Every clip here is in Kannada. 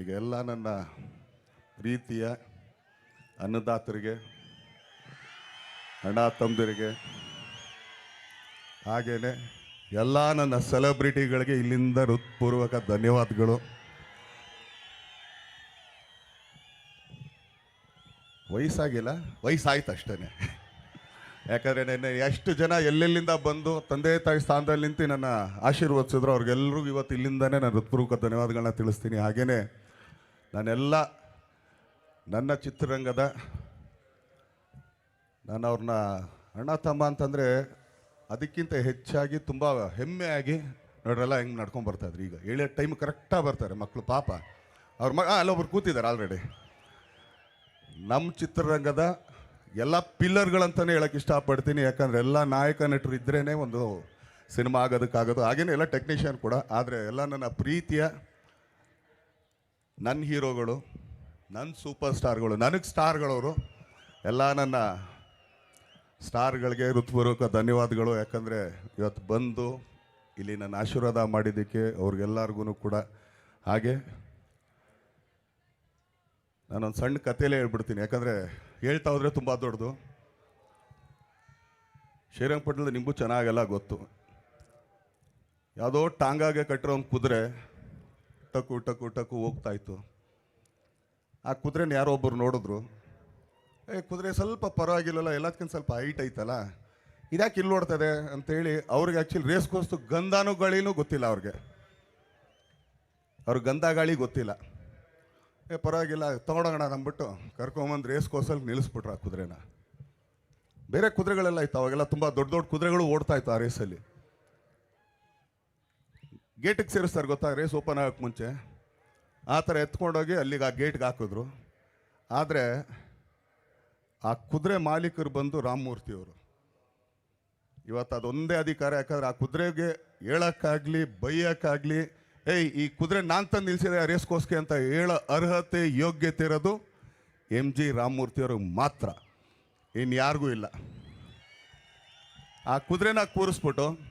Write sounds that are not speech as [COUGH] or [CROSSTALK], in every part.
ಈಗ ಎಲ್ಲ ನನ್ನ ಪ್ರೀತಿಯ ಅನ್ನದಾತರಿಗೆ, ಅಣ್ಣ ತಂದಿರಿಗೆ ಹಾಗೇನೆ ಎಲ್ಲ ನನ್ನ ಸೆಲೆಬ್ರಿಟಿಗಳಿಗೆ ಇಲ್ಲಿಂದ ಹೃತ್ಪೂರ್ವಕ ಧನ್ಯವಾದಗಳು. ವಯಸ್ಸಾಗಿಲ್ಲ, ವಯಸ್ಸಾಯ್ತು ಅಷ್ಟೇ ಯಾಕಂದರೆ ನೆನ್ನೆ ಎಷ್ಟು ಜನ ಎಲ್ಲೆಲ್ಲಿಂದ ಬಂದು ತಂದೆ ತಾಯಿ ಸ್ಥಾನದಲ್ಲಿ ನಿಂತು ನನ್ನ ಆಶೀರ್ವದಿಸಿದ್ರು ಅವ್ರಿಗೆಲ್ಲರಿಗೂ ಇವತ್ತು ಇಲ್ಲಿಂದನೇ ನಾನು ಹೃತ್ಪೂರ್ವಕ ಧನ್ಯವಾದಗಳನ್ನ ತಿಳಿಸ್ತೀನಿ. ಹಾಗೆಯೇ ನಾನೆಲ್ಲ ನನ್ನ ಚಿತ್ರರಂಗದ ನಾನು ಅವ್ರನ್ನ ಅಣ್ಣ ತಮ್ಮ ಅಂತಂದರೆ ಅದಕ್ಕಿಂತ ಹೆಚ್ಚಾಗಿ ತುಂಬ ಹೆಮ್ಮೆಯಾಗಿ ನೋಡ್ರಲ್ಲ ಹೆಂಗೆ ನಡ್ಕೊಂಡು ಬರ್ತಾಯಿದ್ರು ಈಗ ಏಳೇ ಟೈಮ್ ಕರೆಕ್ಟಾಗಿ ಬರ್ತಾರೆ ಮಕ್ಕಳು ಪಾಪ. ಅವ್ರ ಮ ಅಲ್ಲೊಬ್ರು ಕೂತಿದ್ದಾರೆ ಆಲ್ರೆಡಿ ನಮ್ಮ ಚಿತ್ರರಂಗದ ಎಲ್ಲ ಪಿಲ್ಲರ್ಗಳಂತಲೇ ಹೇಳೋಕ್ಕೆ ಇಷ್ಟಪಡ್ತೀನಿ. ಯಾಕಂದರೆ ಎಲ್ಲ ನಾಯಕ ನಟರು ಇದ್ರೇ ಒಂದು ಸಿನಿಮಾ ಆಗೋದಕ್ಕಾಗೋದು. ಹಾಗೇನೆ ಎಲ್ಲ ಟೆಕ್ನಿಷಿಯನ್ ಕೂಡ, ಆದರೆ ಎಲ್ಲ ನನ್ನ ಪ್ರೀತಿಯ ನನ್ನ ಹೀರೋಗಳು ನನ್ನ ಸೂಪರ್ ಸ್ಟಾರ್ಗಳು, ನನಗೆ ಸ್ಟಾರ್ಗಳವರು, ಎಲ್ಲ ನನ್ನ ಸ್ಟಾರ್ಗಳಿಗೆ ಹೃತ್ಪೂರ್ವಕ ಧನ್ಯವಾದಗಳು. ಯಾಕಂದರೆ ಇವತ್ತು ಬಂದು ಇಲ್ಲಿ ನನ್ನ ಆಶೀರ್ವಾದ ಮಾಡಿದ್ದಕ್ಕೆ ಅವ್ರಿಗೆಲ್ಲರಿಗೂ ಕೂಡ ಹಾಗೆ. ನಾನೊಂದು ಸಣ್ಣ ಕಥೆಯಲ್ಲೇ ಹೇಳ್ಬಿಡ್ತೀನಿ. ಯಾಕಂದರೆ ಹೇಳ್ತಾ ಹೋದರೆ ತುಂಬ ದೊಡ್ಡದು. ಶ್ರೀರಂಗಪಟ್ಟಣದ ನಿಮಗೂ ಚೆನ್ನಾಗೆಲ್ಲ ಗೊತ್ತು. ಯಾವುದೋ ಟಾಂಗಾಗೆ ಕಟ್ಟಿರೋ ಒಂದು ಕುದುರೆ ಟಕು ಟಕು ಟಕು ಹೋಗ್ತಾ ಇತ್ತು. ಆ ಕುದುರೆನ ಯಾರೋ ಒಬ್ಬರು ನೋಡಿದ್ರು. ಏ, ಕುದುರೆ ಸ್ವಲ್ಪ ಪರವಾಗಿಲ್ಲಲ್ಲ ಎಲ್ಲದಕ್ಕಿಂತ ಸ್ವಲ್ಪ ಹೈಟ್ ಐತಲ್ಲ, ಇದ್ಯಾಕೆ ಇಲ್ಲಿ ನೋಡ್ತದೆ ಅಂತೇಳಿ ಅವ್ರಿಗೆ ಆ್ಯಕ್ಚುಲಿ ರೇಸ್ ಕೋಸ್ತು ಗಂಧಾನು ಗಾಳಿನೂ ಗೊತ್ತಿಲ್ಲ ಅವ್ರಿಗೆ. ಅವ್ರಿಗೆ ಗಂಧ ಗಾಳಿ ಗೊತ್ತಿಲ್ಲ. ಏ, ಪರವಾಗಿಲ್ಲ, ತೊಗೊಂಡೋಗೋಣ ಅಂದ್ಬಿಟ್ಟು ಕರ್ಕೊಂಬಂದು ರೇಸ್ ಕೋರ್ಸಲ್ಲಿ ನಿಲ್ಲಿಸ್ಬಿಟ್ರು ಆ ಕುದುರೆನ. ಬೇರೆ ಕುದುರೆಗಳೆಲ್ಲ ಇತ್ತು, ಅವಾಗೆಲ್ಲ ತುಂಬ ದೊಡ್ಡ ದೊಡ್ಡ ಕುದುರೆಗಳು ಓಡ್ತಾ ಇತ್ತು ಆ ರೇಸಲ್ಲಿ ಗೇಟಿಗೆ ಸೇರಿಸ್ತಾರೆ ರೇಸ್ ಓಪನ್ ಆಗೋಕ್ಕೆ ಮುಂಚೆ. ಆ ಥರ ಎತ್ಕೊಂಡೋಗಿ ಅಲ್ಲಿಗೆ ಆ ಗೇಟ್ಗೆ ಹಾಕಿದ್ರು. ಆದರೆ ಆ ಕುದುರೆ ಮಾಲೀಕರು ಬಂದು ರಾಮಮೂರ್ತಿಯವರು ಇವತ್ತು ಅದೊಂದೇ ಅಧಿಕಾರ, ಯಾಕಂದ್ರೆ ಆ ಕುದುರೆಗೆ ಹೇಳೋಕ್ಕಾಗಲಿ, ಬೈಯೋಕ್ಕಾಗಲಿ, ಏಯ್, ಈ ಕುದುರೆ ನಾನು ತಂದು ನಿಲ್ಲಿಸಿದೆ ಆ ರೇಸ್ಗೋಸ್ಗೆ ಅಂತ ಹೇಳೋ ಅರ್ಹತೆ, ಯೋಗ್ಯತೆ ಇರೋದು ಎಂ ಜಿ ರಾಮಮೂರ್ತಿಯವ್ರಿಗೆ ಮಾತ್ರ. ಇನ್ಯಾರಿಗೂ ಇಲ್ಲ. ಆ ಕುದುರೆನ ಕೂರಿಸ್ಬಿಟ್ಟು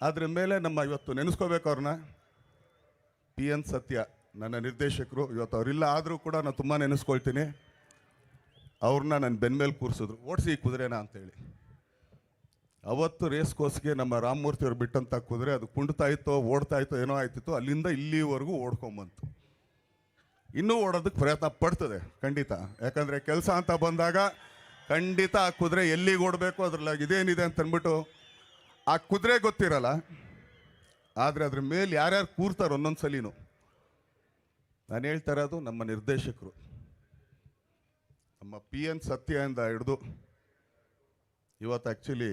ಅದ್ರ ಮೇಲೆ ನಮ್ಮ ಇವತ್ತು ನೆನೆಸ್ಕೋಬೇಕು ಅವ್ರನ್ನ. ಪಿ ಎನ್ ಸತ್ಯ, ನನ್ನ ನಿರ್ದೇಶಕರು, ಇವತ್ತು ಅವರಿಲ್ಲ ಆದರೂ ಕೂಡ ನಾನು ತುಂಬ ನೆನೆಸ್ಕೊಳ್ತೀನಿ. ಅವ್ರನ್ನ ನನ್ನ ಬೆನ್ಮೇಲೆ ಕೂರಿಸಿದ್ರು. ಓಡಿಸಿ ಕುದುರೆನ ಅಂತೇಳಿ. ಅವತ್ತು ರೇಸ್ ಕೋಸ್ಗೆ ನಮ್ಮ ರಾಮಮೂರ್ತಿ ಅವ್ರು ಬಿಟ್ಟಂಥ ಕುದುರೆ, ಅದು ಕುಂಡ್ತಾ ಇತ್ತೋ, ಓಡ್ತಾ ಇತ್ತೋ, ಏನೋ ಆಯ್ತಿತ್ತು, ಅಲ್ಲಿಂದ ಇಲ್ಲಿವರೆಗೂ ಓಡ್ಕೊಂಬಂತು. ಇನ್ನೂ ಓಡೋದಕ್ಕೆ ಪ್ರಯತ್ನ ಪಡ್ತದೆ, ಖಂಡಿತ. ಯಾಕಂದರೆ ಕೆಲಸ ಅಂತ ಬಂದಾಗ ಖಂಡಿತ ಆ ಕುದುರೆ ಎಲ್ಲಿಗೆ ಓಡಬೇಕು ಅದ್ರಲ್ಲಿ ಇದೇನಿದೆ ಅಂತ ಅಂದ್ಬಿಟ್ಟು ಆ ಕುದುರೆ ಗೊತ್ತಿರಲ್ಲ, ಆದರೆ ಅದ್ರ ಮೇಲೆ ಯಾರ್ಯಾರು ಕೂರ್ತಾರೆ ಒಂದೊಂದು ಸಲಿನೂ. ನಾನು ಹೇಳ್ತಾ ಇರೋದು ನಮ್ಮ ನಿರ್ದೇಶಕರು. ನಮ್ಮ ಪಿ ಎನ್ ಸತ್ಯದಿಂದ ಹಿಡಿದು ಇವತ್ತು ಆ್ಯಕ್ಚುಲಿ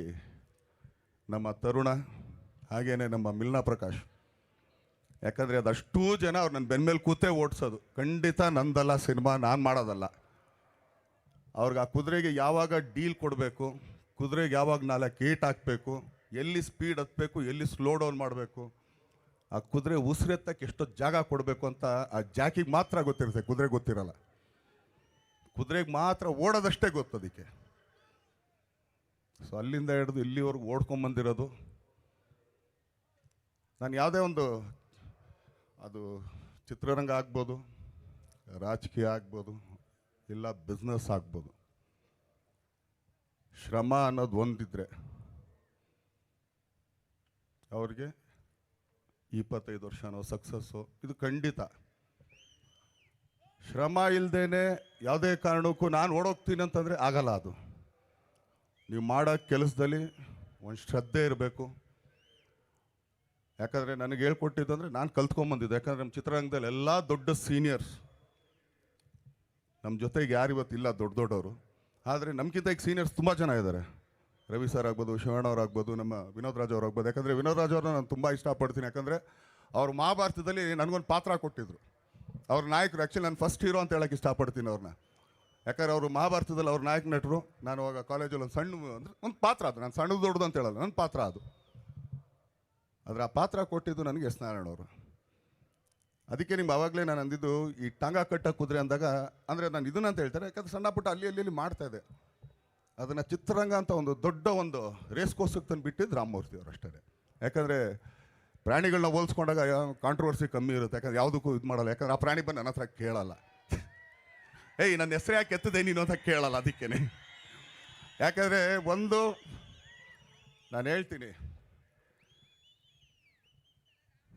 ನಮ್ಮ ತರುಣ, ಹಾಗೇನೆ ನಮ್ಮ ಮಿಲ್ನಾ ಪ್ರಕಾಶ್. ಯಾಕಂದರೆ ಅದಷ್ಟು ಜನ ಅವ್ರು ನನ್ನ ಬೆನ್ಮೇಲೆ ಕೂತೇ ಓಡಿಸೋದು. ಖಂಡಿತ ನಂದಲ್ಲ ಸಿನಿಮಾ, ನಾನು ಮಾಡೋದಲ್ಲ. ಅವ್ರಿಗೆ ಆ ಕುದುರೆಗೆ ಯಾವಾಗ ಡೀಲ್ ಕೊಡಬೇಕು, ಕುದುರೆಗೆ ಯಾವಾಗ ನಾಲ್ಕು ಏಟ್ ಹಾಕಬೇಕು ಎಲ್ಲಿ ಸ್ಪೀಡ್ ಹತ್ತಬೇಕು ಎಲ್ಲಿ ಸ್ಲೋ ಡೌನ್ ಮಾಡಬೇಕು, ಆ ಕುದುರೆ ಉಸಿರೆತ್ತಕ್ಕೆ ಎಷ್ಟೊತ್ತು ಜಾಗ ಕೊಡಬೇಕು ಅಂತ ಆ ಜಾಕಿಗೆ ಮಾತ್ರ ಗೊತ್ತಿರುತ್ತೆ ಕುದುರೆ ಗೊತ್ತಿರಲ್ಲ. ಕುದುರೆಗೆ ಮಾತ್ರ ಓಡೋದಷ್ಟೇ ಗೊತ್ತು ಅದಕ್ಕೆ. ಸೊ ಅಲ್ಲಿಂದ ಹಿಡಿದು ಇಲ್ಲಿವರೆಗೂ ಓಡ್ಕೊಂಬಂದಿರೋದು ನಾನು ಯಾವುದೇ ಒಂದು ಅದು ಚಿತ್ರರಂಗ ಆಗ್ಬೋದು, ರಾಜಕೀಯ ಆಗ್ಬೋದು, ಇಲ್ಲ ಬಿಸ್ನೆಸ್ ಆಗ್ಬೋದು. ಶ್ರಮ ಅನ್ನೋದು ಒಂದಿದ್ರೆ. ಅವ್ರಿಗೆ ಇಪ್ಪತ್ತೈದು ವರ್ಷನೋ ಸಕ್ಸಸ್ಸು ಇದು ಖಂಡಿತ. ಶ್ರಮ ಇಲ್ಲದೇನೆ ಯಾವುದೇ ಕಾರಣಕ್ಕೂ ನಾನು ಓಡೋಗ್ತೀನಿ ಅಂತಂದರೆ ಆಗಲ್ಲ ಅದು. ನೀವು ಮಾಡೋ ಕೆಲಸದಲ್ಲಿ ಒಂದು ಶ್ರದ್ಧೆ ಇರಬೇಕು. ಯಾಕಂದರೆ ನನಗೆ ಹೇಳ್ಕೊಟ್ಟಿದ್ದಂದರೆ ನಾನು ಕಲ್ತ್ಕೊಂಬಂದಿದ್ದೆ ಯಾಕಂದರೆ ನಮ್ಮ ಚಿತ್ರರಂಗದಲ್ಲಿ ಎಲ್ಲ ದೊಡ್ಡ ಸೀನಿಯರ್ಸ್ ನಮ್ಮ ಜೊತೆಗೆ ಯಾರು ಇವತ್ತಿಲ್ಲ ದೊಡ್ಡ ದೊಡ್ಡವರು. ಆದರೆ ನಮ್ಗಿಂತ ಈಗ ಸೀನಿಯರ್ಸ್ ತುಂಬ ಜನ ಇದ್ದಾರೆ ರವಿ ಸರ್ ಆಗ್ಬೋದು, ಶಿವಣ್ಣ ಅವ್ರು ಆಗ್ಬೋದು, ನಮ್ಮ ವಿನೋದ್ ರಾಜ್ ಅವ್ರು ಆಗ್ಬೋದು. ಯಾಕಂದರೆ ವಿನೋದ್ ರಾಜ್ ಅವ್ರನ್ನ ನಾನು ತುಂಬ ಇಷ್ಟಪಡ್ತೀನಿ. ಯಾಕಂದರೆ ಅವ್ರು ಮಹಾಭಾರತದಲ್ಲಿ ನನಗೊಂದು ಪಾತ್ರ ಕೊಟ್ಟಿದ್ರು. ಅವ್ರ ನಾಯಕರು ಆ್ಯಕ್ಚುಲಿ ನಾನು ಫಸ್ಟ್ ಹೀರೋ ಅಂತ ಹೇಳಕ್ಕೆ ಇಷ್ಟಪಡ್ತೀನಿ ಅವ್ರನ್ನ ಯಾಕಂದ್ರೆ ಅವರು ಮಹಾಭಾರತದಲ್ಲಿ ಅವ್ರ ನಾಯಕ ನಟರು. ನಾನು ಅವಾಗ ಕಾಲೇಜಲ್ಲಿ ಒಂದು ಸಣ್ಣ ಅಂದರೆ ಒಂದು ಪಾತ್ರ ಅದು. ನಾನು ಸಣ್ಣದು ದೊಡ್ಡದು ಅಂತ ಹೇಳಲ್ಲ ನನ್ನ ಪಾತ್ರ ಅದು. ಆದರೆ ಆ ಪಾತ್ರ ಕೊಟ್ಟಿದ್ದು ನನಗೆ ಎಸ್ ನಾರಾಯಣ ಅವರು. ಅದಕ್ಕೆ ನಿಮ್ಗೆ ಆವಾಗಲೇ ನಾನು ಅಂದಿದ್ದು ಈ ಟಾಂಗ ಕಟ್ಟ ಕುದುರೆ ಅಂದಾಗ, ಅಂದರೆ ನಾನು ಇದನ್ನಂತ ಹೇಳ್ತಾರೆ. ಯಾಕಂದ್ರೆ ಸಣ್ಣ ಪುಟ್ಟ ಅಲ್ಲಿ ಅಲ್ಲಿ ಮಾಡ್ತಾ ಇದೆ. ಅದನ್ನು ಚಿತ್ರರಂಗ ಅಂತ ಒಂದು ದೊಡ್ಡ ಒಂದು ರೇಸ್ ಕೋರ್ಸಕ್ಕೆ ತಂದು ಬಿಟ್ಟಿದ್ದು ರಾಮಮೂರ್ತಿ ಅವರು ಅಷ್ಟೇ ಯಾಕಂದರೆ ಪ್ರಾಣಿಗಳನ್ನ ಹೋಲಿಸ್ಕೊಂಡಾಗ ಕಾಂಟ್ರವರ್ಸಿ ಕಮ್ಮಿ ಇರುತ್ತೆ. ಯಾಕಂದ್ರೆ ಯಾವುದಕ್ಕೂ ಇದು ಮಾಡಲ್ಲ. ಯಾಕಂದ್ರೆ ಆ ಪ್ರಾಣಿ ಬಂದು ನನ್ನ ಹತ್ರ ಕೇಳಲ್ಲ. [LAUGHS] ಏಯ್, ನನ್ನ ಹೆಸರು ಯಾಕೆ ಎತ್ತದೆ ನೀನು ಅಂತ ಕೇಳಲ್ಲ ಅದಕ್ಕೇನೆ. ಯಾಕಂದರೆ ಒಂದು, ನಾನು ಹೇಳ್ತೀನಿ.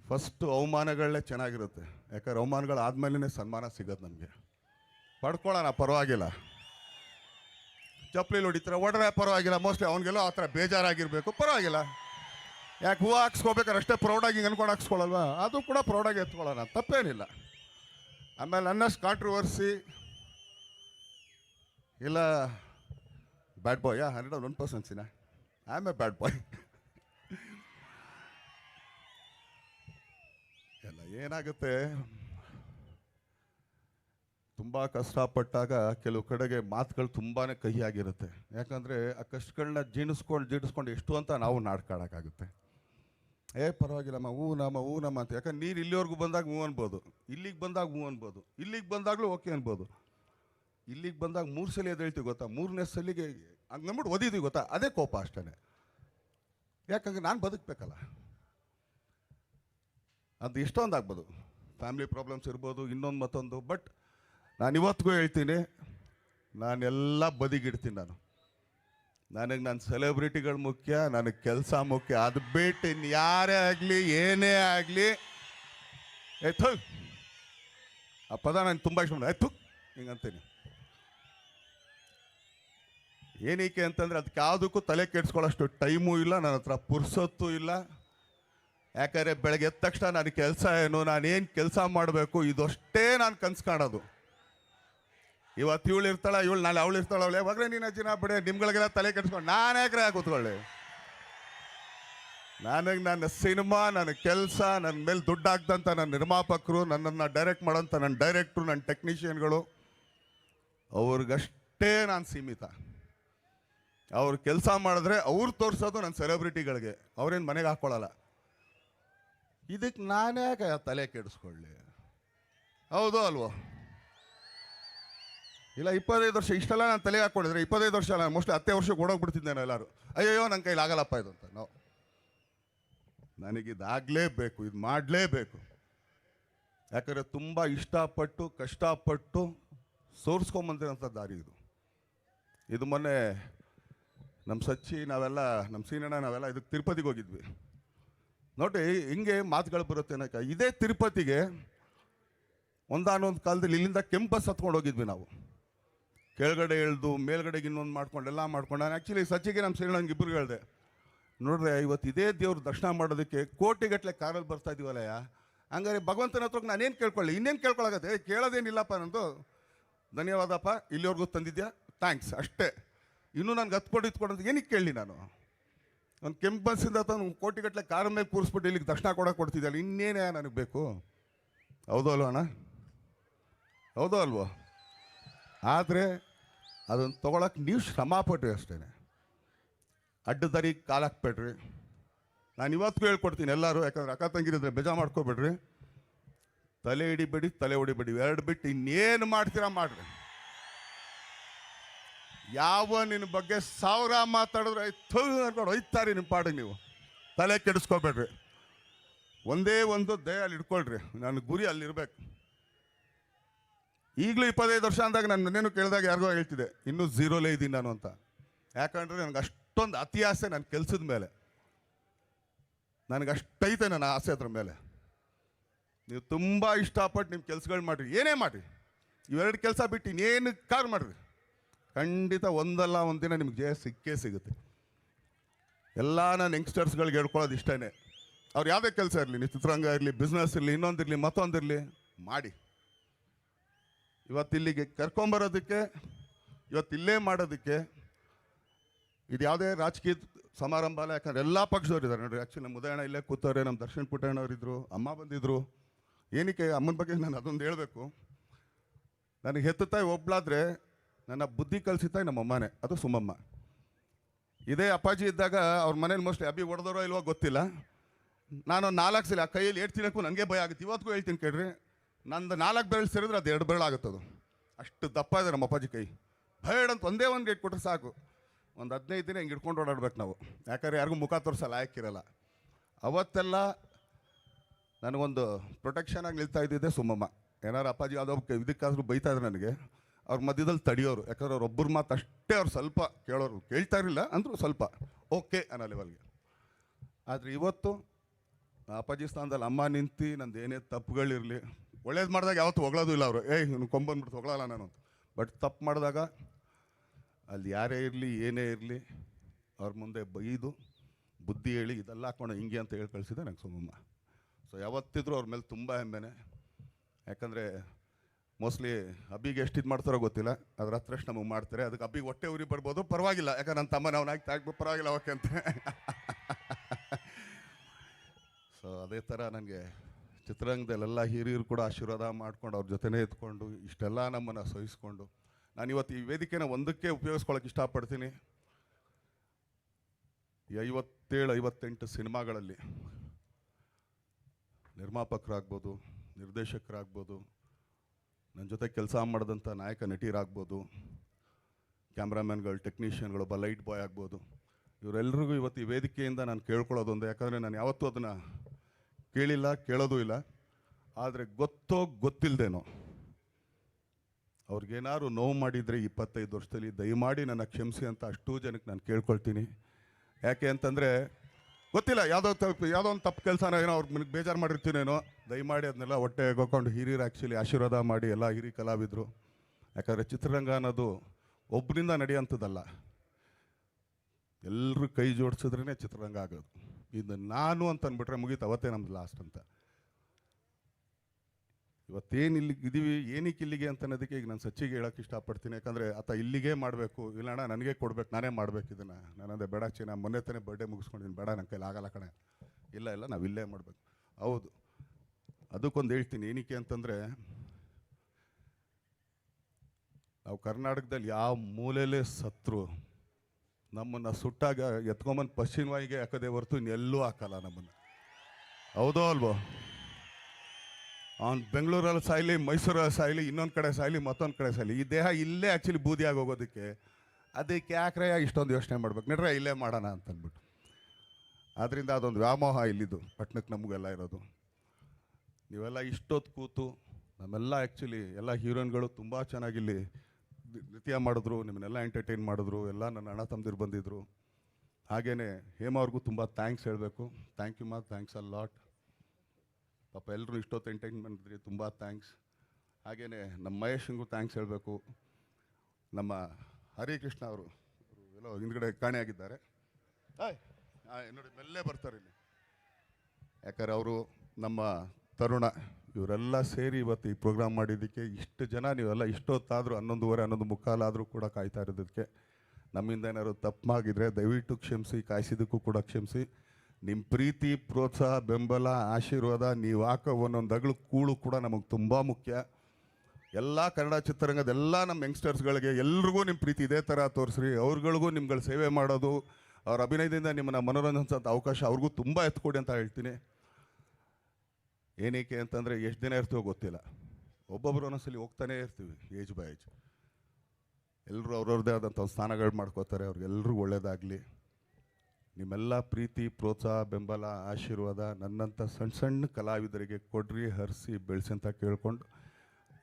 ಫಸ್ಟು ಅವಮಾನಗಳೇ ಚೆನ್ನಾಗಿರುತ್ತೆ. ಯಾಕಂದ್ರೆ ಅವಮಾನಗಳು ಆದಮೇಲೆ ಸನ್ಮಾನ ಸಿಗೋದು ನಮಗೆ. ಪಡ್ಕೊಳ್ಳೋಣ, ಪರವಾಗಿಲ್ಲ. ಚಪ್ಪಲಿ ಹೊಡಿತಾರೆ ಒಡವೆ ಪರವಾಗಿಲ್ಲ. ಮೋಸ್ಟ್ಲಿ ಅವನಿಗೆಲ್ಲ ಆ ಥರ ಬೇಜಾರಾಗಿರಬೇಕು. ಪರವಾಗಿಲ್ಲ. ಯಾಕೆ ಹೂವು ಹಾಕ್ಸ್ಕೋಬೇಕಾದ್ರೆ ಅಷ್ಟೇ ಪ್ರೌಡಾಗಿ ಅನ್ಕೊಂಡು ಹಾಕ್ಸ್ಕೊಳ್ಳಲ್ವಾ? ಅದು ಕೂಡ ಪ್ರೌಡಾಗಿ ಎತ್ಕೊಳ್ಳೋಣ. ತಪ್ಪೇನಿಲ್ಲ. ಆಮೇಲೆ ನನ್ನಷ್ಟು ಕಾಂಟ್ರವರ್ಸಿ ಇಲ್ಲ bad boy hundred one ಪರ್ಸೆಂಟ್ಸಿನ I am a bad boy ಎಲ್ಲ ಏನಾಗುತ್ತೆ? ತುಂಬ ಕಷ್ಟಪಟ್ಟಾಗ ಕೆಲವು ಕಡೆಗೆ ಮಾತುಗಳು ತುಂಬಾ ಕಹಿಯಾಗಿರುತ್ತೆ. ಯಾಕಂದರೆ ಆ ಕಷ್ಟಗಳನ್ನ ಜೀಣಿಸ್ಕೊಂಡು ಜೀಣಿಸ್ಕೊಂಡು ಎಷ್ಟು ಅಂತ ನಾವು ನಾಡ್ಕಾಡೋಕ್ಕಾಗುತ್ತೆ ಏ ಪರವಾಗಿಲ್ಲಮ್ಮ ಹೂ ನಮ್ಮ ಹೂ ನಮ್ಮ ಅಂತ. ಯಾಕಂದ್ರೆ ನೀರು ಇಲ್ಲಿವರೆಗೂ ಬಂದಾಗ ಹೂ ಅನ್ಬೋದು. ಇಲ್ಲಿಗೆ ಬಂದಾಗ ಹೂ ಅನ್ಬೋದು. ಇಲ್ಲಿಗೆ ಬಂದಾಗಲೂ ಓಕೆ ಅನ್ಬೋದು. ಇಲ್ಲಿಗೆ ಬಂದಾಗ ಮೂರು ಸಲ ಎದ್ದೇಳ್ತೀವಿ ಗೊತ್ತಾ? ಮೂರನೇ ಸಲಿಗೆ ಹಂಗೆ ನಂಬಿಟ್ಟು ಓದಿದ್ವಿ ಗೊತ್ತಾ? ಅದೇ ಕೋಪ ಅಷ್ಟೇ ಯಾಕಂದ್ರೆ ನಾನು ಬದುಕಬೇಕಲ್ಲ. ಅದು ಎಷ್ಟೊಂದು ಆಗ್ಬೋದು. ಫ್ಯಾಮಿಲಿ ಪ್ರಾಬ್ಲಮ್ಸ್ ಇರ್ಬೋದು, ಇನ್ನೊಂದು ಮತ್ತೊಂದು, ಬಟ್ ನಾನು ಇವತ್ತಿಗೂ ಹೇಳ್ತೀನಿ ನಾನೆಲ್ಲ ಬದಿಗಿಡ್ತೀನಿ ನಾನು. ನನಗೆ ನನ್ನ ಸೆಲೆಬ್ರಿಟಿಗಳು ಮುಖ್ಯ, ನನಗೆ ಕೆಲಸ ಮುಖ್ಯ. ಅದು ಬಿಟ್ಟು ಇನ್ನು ಯಾರೇ ಆಗಲಿ, ಏನೇ ಆಗಲಿ ಎತ್ತು ಆ ಪದ ನಾನು ತುಂಬ ಇಷ್ಟ ಆಯ್ತು ಹಿಂಗಂತೀನಿ ಏನಕ್ಕೆ ಅಂತಂದರೆ ಅದಕ್ಕೆ ಯಾವುದಕ್ಕೂ ತಲೆ ಕೆಡಿಸ್ಕೊಳ್ಳೋಷ್ಟು ಟೈಮೂ ಇಲ್ಲ, ನನ್ನ ಹತ್ರ ಪುರ್ಸೊತ್ತು ಇಲ್ಲ. ಯಾಕಂದರೆ ಬೆಳಗ್ಗೆ ಎದ್ದ ತಕ್ಷಣ ನನಗೆ ಕೆಲಸ ಏನು ನಾನೇನು ಕೆಲಸ ಮಾಡಬೇಕು, ಇದಷ್ಟೇ ನಾನು ಕನ್ಸು ಕಾಣೋದು. ಇವತ್ತು ಇವಳು ಇರ್ತಾಳ, ಇವಳು ನಾಳೆ ಅವಳು ಇರ್ತಾಳ, ಅವಳೆ ಹೋಗ್ರೆ ನೀನು ಅಜ್ಜಿನ ಬಿಡಿ. ನಿಮ್ಗಳಿಗೆಲ್ಲ ತಲೆ ಕೆಡಿಸ್ಕೊಂಡು ನಾನು ಯಾಕ್ರೆ ಕೂತ್ಕೊಳ್ಳಿ. ನನಗೆ ನನ್ನ ಸಿನಿಮಾ, ನನ್ನ ಕೆಲಸ ನನ್ನ ಮೇಲೆ ದುಡ್ಡು ಹಾಕ್ದಂಥ ನನ್ನ ನಿರ್ಮಾಪಕರು, ನನ್ನನ್ನು ಡೈರೆಕ್ಟ್ ಮಾಡೋಂಥ ನನ್ನ ಡೈರೆಕ್ಟ್ರು ನನ್ನ ಟೆಕ್ನಿಷಿಯನ್ಗಳು ಅವ್ರಿಗಷ್ಟೇ ನಾನು ಸೀಮಿತ. ಅವ್ರು ಕೆಲಸ ಮಾಡಿದ್ರೆ ಅವ್ರು ತೋರಿಸೋದು ನನ್ನ ಸೆಲೆಬ್ರಿಟಿಗಳಿಗೆ ಅವ್ರೇನು ಮನೆಗೆ ಹಾಕ್ಕೊಳ್ಳಲ್ಲ ಇದಕ್ಕೆ ನಾನೇ ತಲೆ ಕೆಡಿಸ್ಕೊಳ್ಳಿ. ಹೌದು ಅಲ್ವೋ? ಇಲ್ಲ, ಇಪ್ಪತ್ತೈದು ವರ್ಷ, ಇಷ್ಟೆಲ್ಲ ನಾನು ತಲೆ ಹಾಕ್ಕೊಂಡಿದ್ರೆ ಇಪ್ಪತ್ತೈದು ವರ್ಷ ಅಲ್ಲ ಮೋಸ್ಟ್ಲಿ ಹತ್ತೇ ವರ್ಷಕ್ಕೆ ಓಡೋಗ್ಬಿಡ್ತಿದ್ದೆ ನಾನು ಎಲ್ಲರೂ. ಅಯ್ಯಯ್ಯೋ ನನ್ನ ಕೈಲಿ ಆಗಲ್ಲಪ್ಪ ಇದು ಅಂತ. ನಾವು ನನಗಿದಾಗಲೇಬೇಕು, ಇದು ಮಾಡಲೇಬೇಕು. ಯಾಕಂದರೆ ತುಂಬ ಇಷ್ಟಪಟ್ಟು, ಕಷ್ಟಪಟ್ಟು ಸೋರಿಸ್ಕೊಂಬಂದಿರೋಂಥ ದಾರಿ ಇದು. ಇದು ಮೊನ್ನೆ ನಮ್ಮ ಸಚ್ಚಿ, ನಾವೆಲ್ಲ ನಮ್ಮ ಸೀನಣ್ಣ, ನಾವೆಲ್ಲ ಇದಕ್ಕೆ ತಿರುಪತಿಗೆ ಹೋಗಿದ್ವಿ. ನೋಡಿ ಹಿಂಗೆ ಮಾತುಗಳು ಬರುತ್ತೆ ಅನ್ನೋಕೆ ಇದೇ ತಿರುಪತಿಗೆ ಒಂದಾನೊಂದು ಕಾಲದಲ್ಲಿ ಇಲ್ಲಿಂದ ಕೆಂಪಸ್ ಹತ್ಕೊಂಡು ಹೋಗಿದ್ವಿ ನಾವು. ಕೆಳಗಡೆ ಎಳ್ದು ಮೇಲ್ಗಡೆಗೆ ಇನ್ನೊಂದು ಮಾಡ್ಕೊಂಡು ಎಲ್ಲ ಮಾಡ್ಕೊಂಡು. ನಾನು ಆ್ಯಕ್ಚುಲಿ ಸಚಿಗೆ ನಮ್ಮ ಶ್ರೀರಂಗ್ ಇಬ್ಬರು ಹೇಳಿದೆ. ನೋಡ್ರಿ ಇವತ್ತು ಇದೇ ದೇವ್ರ ದರ್ಶನ ಮಾಡೋದಕ್ಕೆ ಕೋಟಿಗಟ್ಟಲೆ ಕಾರಲ್ಲಿ ಬರ್ತಾ ಇದೀವಲ್ಲಯ್ಯ ಹಂಗಾರೆ ಭಗವಂತನ ಹತ್ರ ನಾನೇನು ಕೇಳ್ಕೊಳ್ಳಿ? ಇನ್ನೇನು ಕೇಳ್ಕೊಳ್ಳಾಗತ್ತೆ ಏ, ಕೇಳೋದೇನಿಲ್ಲಪ್ಪ ನಂದು? ಧನ್ಯವಾದಪ್ಪ ಇಲ್ಲಿವರೆಗೂ ತಂದಿದ್ಯಾ? ಥ್ಯಾಂಕ್ಸ್ ಅಷ್ಟೇ. ಇನ್ನೂ ನನಗೆ ಹತ್ಕೊಂಡು ಇತ್ಕೊಡೋದು ಏನಕ್ಕೆ ಕೇಳಲಿ ನಾನು? ಒಂದು ಕೆಂಪು ಬಸ್ಸಿಂದ ತಂದು ಕೋಟಿಗಟ್ಟಲೆ ಕಾರ ಮೇಲೆ ಕೂರಿಸ್ಬಿಟ್ಟು ಇಲ್ಲಿಗೆ ದರ್ಶನ ಕೊಡೋಕೆ ಕೊಡ್ತಿದ್ದಲ್ಲ ಇನ್ನೇನೇ ನನಗೆ ಬೇಕು? ಹೌದೋ ಅಲ್ವ ಅಣ್ಣ ಹೌದೋ ಅಲ್ವೋ? ಆದರೆ ಅದನ್ನು ತೊಗೊಳಕ್ಕೆ ನೀವು ಶ್ರಮ ಪಟ್ರಿ ಅಷ್ಟೇ ದಾರಿ ಕಾಲು ನಾನು ಇವತ್ತಿಗೂ ಹೇಳ್ಕೊಡ್ತೀನಿ ಎಲ್ಲರೂ, ಯಾಕಂದ್ರೆ ಅಕ್ಕ ತಂಗಿರಿದ್ರೆ ಬೇಜಾ ಮಾಡ್ಕೋಬೇಡ್ರಿ. ತಲೆ ಹಿಡಿಬೇಡಿ, ತಲೆ ಹೊಡಿಬೇಡಿ. ಎರಡು ಬಿಟ್ಟು ಇನ್ನೇನು ಮಾಡ್ತೀರಾ ಮಾಡ್ರಿ. ಯಾವ ನಿನ್ನ ಬಗ್ಗೆ ಸಾವಿರ ಮಾತಾಡಿದ್ರೆ ಅನ್ಕೊಂಡು ಒಯ್ತಾರೆ ನಿಮ್ಮ ಪಾಡಿಗೆ ನೀವು. ತಲೆ ಕೆಡಿಸ್ಕೋಬೇಡ್ರಿ. ಒಂದೇ ಒಂದು ದಯ ಅಲ್ಲಿ ಇಟ್ಕೊಳ್ರಿ. ನನ್ನ ಗುರಿ ಅಲ್ಲಿರ್ಬೇಕು. ಈಗಲೂ ಇಪ್ಪತ್ತೈದು ವರ್ಷ ಅಂದಾಗ ನಾನು ನನ್ನೇನು ಕೇಳಿದಾಗ ಯಾರಿಗೋ ಹೇಳ್ತಿದ್ದೆ, ಇನ್ನೂ ಝೀರೋಲೇ ಇದ್ದೀನಿ ನಾನು ಅಂತ. ಯಾಕಂದರೆ ನನಗೆ ಅಷ್ಟೊಂದು ಅತಿ ಆಸೆ ನನ್ನ ಕೆಲಸದ ಮೇಲೆ. ನನಗೆ ಅಷ್ಟೈತೆ ನನ್ನ ಆಸೆ ಅದ್ರ ಮೇಲೆ. ನೀವು ತುಂಬ ಇಷ್ಟಪಟ್ಟು ನಿಮ್ಮ ಕೆಲಸಗಳು ಮಾಡಿರಿ, ಏನೇ ಮಾಡಿರಿ. ಇವೆರಡು ಕೆಲಸ ಬಿಟ್ಟು ಇನ್ನೇನು ಕಾರ್ ಮಾಡಿರಿ. ಖಂಡಿತ ಒಂದಲ್ಲ ಒಂದಿನ ನಿಮ್ಗೆ ಜಯ ಸಿಕ್ಕೇ ಸಿಗುತ್ತೆ. ಎಲ್ಲ ನಾನು ಯಂಗ್ಸ್ಟರ್ಸ್ಗಳಿಗೆ ಹೇಳ್ಕೊಳ್ಳೋದು ಇಷ್ಟೇ ಅವ್ರು ಯಾವುದೇ ಕೆಲಸ ಇರಲಿ, ನೀವು ಚಿತ್ರರಂಗ ಇರಲಿ ಬಿಸ್ನೆಸ್ ಇರಲಿ, ಇನ್ನೊಂದಿರಲಿ, ಮತ್ತೊಂದಿರಲಿ, ಮಾಡಿ. ಇವತ್ತಿಲ್ಲಿಗೆ ಕರ್ಕೊಂಬರೋದಕ್ಕೆ ಇವತ್ತಿಲ್ಲೇ ಮಾಡೋದಕ್ಕೆ, ಇದು ಯಾವುದೇ ರಾಜಕೀಯ ಸಮಾರಂಭ ಅಲ್ಲ, ಯಾಕಂದ್ರೆ ಎಲ್ಲ ಪಕ್ಷದವ್ರು ಇದ್ದಾರೆ ನೋಡಿರಿ. ಆ್ಯಕ್ಚುಲಿ ನಮ್ಮ ಇಲ್ಲೇ ಕೂತವ್ರೆ, ನಮ್ಮ ದರ್ಶನ್ ಪುಟ್ಟಣ್ಣವ್ರು ಇದ್ರು, ಅಮ್ಮ ಬಂದಿದ್ರು. ಏನಕ್ಕೆ ಅಮ್ಮನ ಬಗ್ಗೆ ನಾನು ಅದೊಂದು ಹೇಳಬೇಕು. ನನಗೆ ಹೆತ್ತ ತಾಯಿ ನನ್ನ ಬುದ್ಧಿ ಕಲಿಸಿತಾಯಿ ನಮ್ಮ ಅಮ್ಮನೇ, ಅದು ಸುಮ್ಮಮ್ಮ ಇದೇ ಅಪ್ಪಾಜಿ ಇದ್ದಾಗ ಅವ್ರ ಮನೇಲಿ ಮೋಸ್ಟ್ಲಿ ಅಬ್ಬಿ ಹೊಡೆದರೋ ಇಲ್ವೋ ಗೊತ್ತಿಲ್ಲ. ನಾನು ನಾಲ್ಕು ಸಲ ಕೈಯಲ್ಲಿ ಏಟ್ ತಿನ್ನಕ್ಕೂ ನನಗೆ ಭಯ ಆಗುತ್ತೆ. ಇವತ್ತಿಗೂ ಹೇಳ್ತೀನಿ ಕೇಳ್ರಿ. ನಂದು ನಾಲ್ಕು ಬೆರಳು ಸೇರಿದ್ರೆ ಅದು ಎರಡು ಬೆರಳು ಅದು ಅಷ್ಟು ದಪ್ಪ ಇದೆ ನಮ್ಮ ಅಪ್ಪಾಜಿ ಕೈ. ಭಯಡ್ ಅಂತ ಒಂದೇ ಒಂದು ಗೇಟ್ ಕೊಟ್ಟರೆ ಸಾಕು. ಒಂದು ಹದಿನೈದು ದಿನ ಹಿಂಗೆ ಇಟ್ಕೊಂಡು ಓಡಾಡ್ಬೇಕು ನಾವು. ಯಾಕಂದ್ರೆ ಯಾರಿಗೂ ಮುಖ ತೋರಿಸಲ್ಲ ಹಾಕಿರಲ್ಲ ಅವತ್ತೆಲ್ಲ ನನಗೊಂದು ಪ್ರೊಟೆಕ್ಷನ್ ಆಗಿ ನಿಲ್ತಾ ಇದ್ದಿದ್ದೆ ಸುಮ್ಮಮ್ಮ. ಏನಾರು ಅಪ್ಪಾಜಿ ಯಾವುದೋ ಇದಕ್ಕಾದ್ರೂ ಬೈತಾ ಇದ್ರು ನನಗೆ, ಅವ್ರ ಮಧ್ಯದಲ್ಲಿ ತಡಿಯೋರು. ಯಾಕಂದ್ರೆ ಅವ್ರು ಒಬ್ಬರ ಮಾತು ಅಷ್ಟೇ ಅವ್ರು ಸ್ವಲ್ಪ ಕೇಳೋರು. ಕೇಳ್ತಾ ಇರಲಿಲ್ಲ, ಅಂದರೂ ಸ್ವಲ್ಪ ಓಕೆ ಅನ್ನೋ ಲೆವೆಲ್ಗೆ ಆದರೆ ಇವತ್ತು ಅಪ್ಪಾಜಿ ಸ್ಥಾನದಲ್ಲಿ ಅಮ್ಮ ನಿಂತು ನಂದು ಏನೇ ತಪ್ಪುಗಳಿರಲಿ ಒಳ್ಳೇದು ಮಾಡಿದಾಗ ಯಾವತ್ತೂ ಹೊಗಳೋದು ಇಲ್ಲ ಅವರು. ಏಯ್, ಇವ್ನು ಕೊಂಬಂದ್ಬಿಟ್ಟು ಹೊಗಳಲ್ಲ ನಾನು ಬಟ್ ತಪ್ಪು ಮಾಡಿದಾಗ ಅಲ್ಲಿ ಯಾರೇ ಇರಲಿ, ಏನೇ ಇರಲಿ, ಅವ್ರ ಮುಂದೆ ಬೈದು, ಬುದ್ಧಿ ಹೇಳಿ ಇದೆಲ್ಲ ಹಾಕೊಂಡು ಹಿಂಗೆ ಅಂತ ಹೇಳಿ ಕಳಿಸಿದೆ ನಂಗೆ ಸುಮ್ಮಮ್ಮ ಸೊ ಯಾವತ್ತಿದ್ರೂ ಅವ್ರ ಮೇಲೆ ತುಂಬ ಹೆಮ್ಮೆನೆ. ಯಾಕಂದರೆ ಮೋಸ್ಟ್ಲಿ ಅಬ್ಬಿಗೆ ಎಷ್ಟು ಇದು ಮಾಡ್ತಾರೋ ಗೊತ್ತಿಲ್ಲ. ಅದ್ರ ಹತ್ರ ಅಷ್ಟು ನಮಗೆ ಮಾಡ್ತಾರೆ. ಅದಕ್ಕೆ ಅಬ್ಬಿಗೆ ಹೊಟ್ಟೆ ಉರಿ ಬರ್ಬೋದು. ಪರವಾಗಿಲ್ಲ. ಯಾಕಂದ್ರೆ ನನ್ನ ತಮ್ಮನ ತಾಗ್ಬೋದು ಪರವಾಗಿಲ್ಲ, ಓಕೆ ಅಂತ. [LAUGHS] ಸೊ ಅದೇ ಥರ ನನಗೆ ಚಿತ್ರರಂಗದಲ್ಲೆಲ್ಲ ಹಿರಿಯರು ಕೂಡ ಆಶೀರ್ವಾದ ಮಾಡ್ಕೊಂಡು ಅವ್ರ ಜೊತೆನೇ ಎತ್ಕೊಂಡು ಇಷ್ಟೆಲ್ಲ ನಮ್ಮನ್ನು ಸಹಿಸ್ಕೊಂಡು. ನಾನು ಇವತ್ತು ಈ ವೇದಿಕೆನ ಒಂದಕ್ಕೆ ಉಪಯೋಗಿಸ್ಕೊಳಕ್ಕೆ ಇಷ್ಟಪಡ್ತೀನಿ. ಈ ಐವತ್ತೇಳು, ಐವತ್ತೆಂಟು ಸಿನಿಮಾಗಳಲ್ಲಿ ನಿರ್ಮಾಪಕರಾಗ್ಬೋದು, ನಿರ್ದೇಶಕರಾಗ್ಬೋದು ನನ್ನ ಜೊತೆ ಕೆಲಸ ಮಾಡಿದಂಥ ನಾಯಕ ನಟಿಯರಾಗ್ಬೋದು ಕ್ಯಾಮ್ರಾಮನ್ಗಳು ಟೆಕ್ನಿಷಿಯನ್ಗಳು, ಒಬ್ಬ ಲೈಟ್ ಬಾಯ್ ಆಗ್ಬೋದು. ಇವರೆಲ್ಲರಿಗೂ ಇವತ್ತು ಈ ವೇದಿಕೆಯಿಂದ ನಾನು ಕೇಳ್ಕೊಳ್ಳೋದೊಂದು. ಯಾಕಂದರೆ ನಾನು ಯಾವತ್ತೂ ಅದನ್ನು ಕೇಳಿಲ್ಲ, ಕೇಳೋದು ಇಲ್ಲ. ಆದರೆ ಗೊತ್ತೋ ಗೊತ್ತಿಲ್ಲದೇನೋ ಅವ್ರಿಗೇನಾದ್ರು ನೋವು ಮಾಡಿದರೆ ಇಪ್ಪತ್ತೈದು ವರ್ಷದಲ್ಲಿ ದಯಮಾಡಿ ನನ್ನ ಕ್ಷಮಿಸಿ ಅಂತ ಅಷ್ಟು ಜನಕ್ಕೆ ನಾನು ಕೇಳ್ಕೊಳ್ತೀನಿ. ಯಾಕೆ ಅಂತಂದರೆ ಗೊತ್ತಿಲ್ಲ, ಯಾವುದೋ ತಪ್ಪು, ಯಾವುದೋ ಒಂದು ತಪ್ಪು ಕೆಲಸನ ಏನೋ ಅವ್ರಿಗೆ ನನಗೆ ಬೇಜಾರು ಮಾಡಿರ್ತೀನೇನೋ, ದಯಮಾಡಿ ಅದನ್ನೆಲ್ಲ ಹೊಟ್ಟೆ ಹೋಗ್ಕೊಂಡು ಹಿರಿಯರು ಆ್ಯಕ್ಚುಲಿ ಆಶೀರ್ವಾದ ಮಾಡಿ ಎಲ್ಲ ಹಿರಿ ಕಲಾವಿದರು. ಯಾಕಂದರೆ ಚಿತ್ರರಂಗ ಅನ್ನೋದು ಒಬ್ಬರಿಂದ ನಡೆಯೋಂಥದ್ದಲ್ಲ. ಎಲ್ಲರೂ ಕೈ ಜೋಡಿಸಿದ್ರೇ ಚಿತ್ರರಂಗ ಆಗೋದು. ಇದು ನಾನು ಅಂತ ಅಂದ್ಬಿಟ್ರೆ ಮುಗೀತು. ಅವತ್ತೇ ನಮ್ದು ಲಾಸ್ಟ್ ಅಂತ. ಇವತ್ತೇನು ಇಲ್ಲಿ ಇದೀವಿ ಏನಕ್ಕೆ ಇಲ್ಲಿಗೆ ಅಂತ ಅನ್ನೋದಕ್ಕೆ ಈಗ ನಾನು ಸಚ್ಚಿಗೆ ಹೇಳೋಕೆ ಇಷ್ಟಪಡ್ತೀನಿ. ಯಾಕಂದರೆ ಆತ ಇಲ್ಲಿಗೆ ಮಾಡಬೇಕು. ಇಲ್ಲಣ್ಣ, ನನಗೆ ಕೊಡ್ಬೇಕು, ನಾನೇ ಮಾಡಬೇಕು ಇದನ್ನು. ನಾನು ಅದೇ ಬೇಡ ಚೀನಾ, ಮೊನ್ನೆ ತಾನೇ ಬರ್ಡೇ ಮುಗಿಸ್ಕೊಂಡಿದ್ದೀನಿ. ಬೇಡ ನನ್ನ ಕೈಲಿ ಆಗಲ್ಲ ಕಣೆ. ಇಲ್ಲ ಇಲ್ಲ, ನಾವು ಇಲ್ಲೇ ಮಾಡಬೇಕು. ಹೌದು. ಅದಕ್ಕೊಂದು ಹೇಳ್ತೀನಿ ಏನಕ್ಕೆ ಅಂತಂದರೆ ನಾವು ಕರ್ನಾಟಕದಲ್ಲಿ ಯಾವ ಮೂಲೆಯಲ್ಲೇ ಸತ್ರು ನಮ್ಮನ್ನು ಸುಟ್ಟಾಗ ಎತ್ಕೊಂಬಂದು ಪಶ್ಚಿಮ ವಾಯಿಗೆ ಹಾಕೋದೇ ಹೊರತು ಇನ್ನೆಲ್ಲೂ ಹಾಕಲ್ಲ ನಮ್ಮನ್ನು. ಹೌದೋ ಅಲ್ವೋ? ಅವ್ನು ಬೆಂಗಳೂರಲ್ಲಿ ಸಾಯ್ಲಿ ಮೈಸೂರಲ್ಲಿ ಸಾಯ್ಲಿ, ಇನ್ನೊಂದು ಕಡೆ ಸಾಯ್ಲಿ, ಮತ್ತೊಂದು ಕಡೆ ಸಾಯ್ಲಿ, ಈ ದೇಹ ಇಲ್ಲೇ ಆ್ಯಕ್ಚುಲಿ ಬೂದಿಯಾಗಿ ಹೋಗೋದಕ್ಕೆ ಅದಕ್ಕೆ ಯಾಕ್ರೆ ಇಷ್ಟೊಂದು ಯೋಚನೆ ಮಾಡ್ಬೇಕು. ನಡ್ರೆ ಇಲ್ಲೇ ಮಾಡೋಣ ಅಂತಂದ್ಬಿಟ್ಟು ಆದ್ದರಿಂದ ಅದೊಂದು ವ್ಯಾಮೋಹ ಇಲ್ಲಿದ್ದು ಪಟ್ಟಣಕ್ಕೆ ನಮಗೆಲ್ಲ ಇರೋದು. ನೀವೆಲ್ಲ ಇಷ್ಟೊತ್ತು ಕೂತು, ನಮ್ಮೆಲ್ಲ ಆ್ಯಕ್ಚುಲಿ ಎಲ್ಲ ಹೀರೋಯಿನ್ಗಳು ತುಂಬ ಚೆನ್ನಾಗಿ ಇಲ್ಲಿ ನೃತ್ಯ ಮಾಡಿದ್ರು ನಿಮ್ಮನ್ನೆಲ್ಲ ಎಂಟರ್ಟೈನ್ ಮಾಡಿದ್ರು ಎಲ್ಲ ನನ್ನ ಅಣ್ಣ ತಂದಿರು ಬಂದಿದ್ರು. ಹಾಗೆಯೇ ಹೇಮ ಅವ್ರಿಗೂ ತುಂಬ ಥ್ಯಾಂಕ್ಸ್ ಹೇಳಬೇಕು. ಥ್ಯಾಂಕ್ ಯು ಮಾ ಥ್ಯಾಂಕ್ಸ್ ಅ ಲಾಟ್ ಪಾಪ ಎಲ್ಲರೂ ಇಷ್ಟೊತ್ತು ಎಂಟರ್ಟೈನ್ ಮಾಡಿದ್ರಿ ತುಂಬ ಥ್ಯಾಂಕ್ಸ್ ಹಾಗೆಯೇ ನಮ್ಮ ಮಹೇಶ್ಗೂ ಥ್ಯಾಂಕ್ಸ್ ಹೇಳಬೇಕು. ನಮ್ಮ ಹರಿಕೃಷ್ಣ ಅವರು ಎಲ್ಲೋ ಹಿಂದ್ಗಡೆ ಕಾಣೆಯಾಗಿದ್ದಾರೆ ನೋಡಿ ಮೆಲ್ಲೇ ಬರ್ತಾರೆ ಇಲ್ಲಿ. ಯಾಕಂದ್ರೆ ಅವರು ನಮ್ಮ ತರುಣ. ಇವರೆಲ್ಲ ಸೇರಿ ಇವತ್ತು ಈ ಪ್ರೋಗ್ರಾಮ್ ಮಾಡಿದ್ದಕ್ಕೆ ಇಷ್ಟು ಜನ, ನೀವೆಲ್ಲ ಇಷ್ಟೊತ್ತಾದರೂ, ಹನ್ನೊಂದುವರೆ, ಹನ್ನೊಂದು ಮುಕ್ಕಾಲಾದರೂ ಕೂಡ ಕಾಯ್ತಾ ಇರೋದಕ್ಕೆ. ನಮ್ಮಿಂದ ಏನಾದ್ರು ತಪ್ಪಾಗಿದ್ರೆ ದಯವಿಟ್ಟು ಕ್ಷಮಿಸಿ, ಕಾಯಿಸಿದ್ದಕ್ಕೂ ಕೂಡ ಕ್ಷಮಿಸಿ. ನಿಮ್ಮ ಪ್ರೀತಿ, ಪ್ರೋತ್ಸಾಹ, ಬೆಂಬಲ, ಆಶೀರ್ವಾದ, ನೀವು ಹಾಕೋ ಒಂದೊಂದು ಅಗಳು ಕೂಳು ಕೂಡ ನಮಗೆ ತುಂಬ ಮುಖ್ಯ. ಎಲ್ಲ ಕನ್ನಡ ಚಿತ್ರರಂಗದ ಎಲ್ಲ ನಮ್ಮ ಯಂಗ್ಸ್ಟರ್ಸ್ಗಳಿಗೆ ಎಲ್ರಿಗೂ ನಿಮ್ಮ ಪ್ರೀತಿ ಇದೇ ಥರ ತೋರಿಸ್ರಿ. ಅವ್ರಗಳಿಗೂ ನಿಮ್ಗಳ ಸೇವೆ ಮಾಡೋದು, ಅವ್ರ ಅಭಿನಯದಿಂದ ನಿಮ್ಮನ್ನು ಮನೋರಂಜಿಸೋಂಥ ಅವಕಾಶ ಅವ್ರಿಗೂ ತುಂಬ ಎತ್ಕೊಡಿ ಅಂತ ಹೇಳ್ತೀನಿ. ಏನಕ್ಕೆ ಅಂತಂದರೆ ಎಷ್ಟು ದಿನ ಇರ್ತೀವೋ ಗೊತ್ತಿಲ್ಲ. ಒಬ್ಬೊಬ್ಬರು ಒಂದೊಂದ್ಸಲಿ ಹೋಗ್ತಾನೆ ಇರ್ತೀವಿ, ಏಜ್ ಬೈ ಏಜ್. ಎಲ್ಲರೂ ಅವ್ರವ್ರದ್ದೇ ಆದಂಥ ಸ್ಥಾನಗಳು ಮಾಡ್ಕೋತಾರೆ ಎಲ್ಲರೂ ಒಳ್ಳೇದಾಗಲಿ. ನಿಮ್ಮೆಲ್ಲ ಪ್ರೀತಿ, ಪ್ರೋತ್ಸಾಹ, ಬೆಂಬಲ, ಆಶೀರ್ವಾದ ನನ್ನಂಥ ಸಣ್ಣ ಸಣ್ಣ ಕಲಾವಿದರಿಗೆ ಕೊಡ್ರಿ, ಹರಿಸಿ, ಬೆಳೆಸಿ ಅಂತ ಕೇಳ್ಕೊಂಡು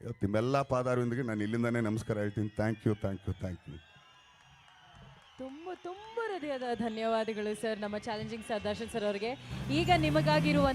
ಇವತ್ತು ನಿಮ್ಮೆಲ್ಲ ಪಾದಾರವಿಂದಿಗೆ ನಾನು ಇಲ್ಲಿಂದನೇ ನಮಸ್ಕಾರ ಹೇಳ್ತೀನಿ. Thank you thank you thank you ತುಂಬ ತುಂಬ ಹೃದಯದ ಧನ್ಯವಾದಗಳು ಸರ್, ನಮ್ಮ ಚಾಲೆಂಜಿಂಗ್ ಸರ್, ದರ್ಶನ್ ಸರ್ ಅವರಿಗೆ. ಈಗ ನಿಮಗಾಗಿರುವ